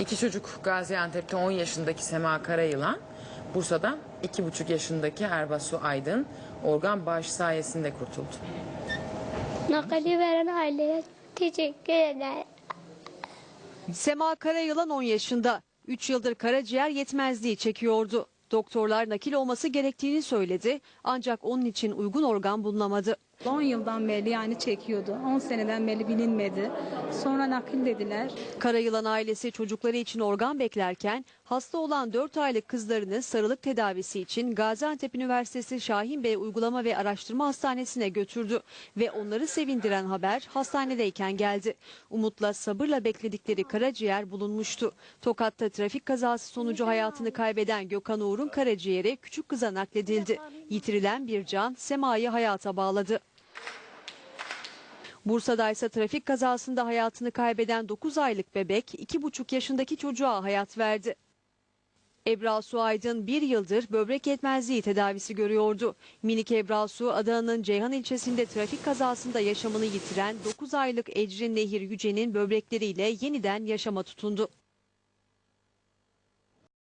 İki çocuk Gaziantep'te 10 yaşındaki Sema Karayılan, Bursa'da 2,5 yaşındaki Erbasu Aydın organ bağışı sayesinde kurtuldu. Nakali veren aileye teşekkür ederim. Sema Karayılan 10 yaşında. 3 yıldır karaciğer yetmezliği çekiyordu. Doktorlar nakil olması gerektiğini söyledi ancak onun için uygun organ bulunamadı. 10 yıldan beri yani çekiyordu. 10 seneden beri bilinmedi. Sonra nakil dediler. Karayılan ailesi çocukları için organ beklerken hasta olan 4 aylık kızlarını sarılık tedavisi için Gaziantep Üniversitesi Şahin Bey Uygulama ve Araştırma Hastanesi'ne götürdü ve onları sevindiren haber hastanedeyken geldi. Umutla sabırla bekledikleri karaciğer bulunmuştu. Tokat'ta trafik kazası sonucu hayatını kaybeden Gökhan Uğur'un karaciğeri küçük kıza nakledildi. Yitirilen bir can Sema'yı hayata bağladı. Bursa'da ise trafik kazasında hayatını kaybeden 9 aylık bebek 2,5 yaşındaki çocuğa hayat verdi. Ebra Su Aydın bir yıldır böbrek yetmezliği tedavisi görüyordu. Minik Ebra Su Adana'nın Ceyhan ilçesinde trafik kazasında yaşamını yitiren 9 aylık Ecrin Nehir Yüce'nin böbrekleriyle yeniden yaşama tutundu.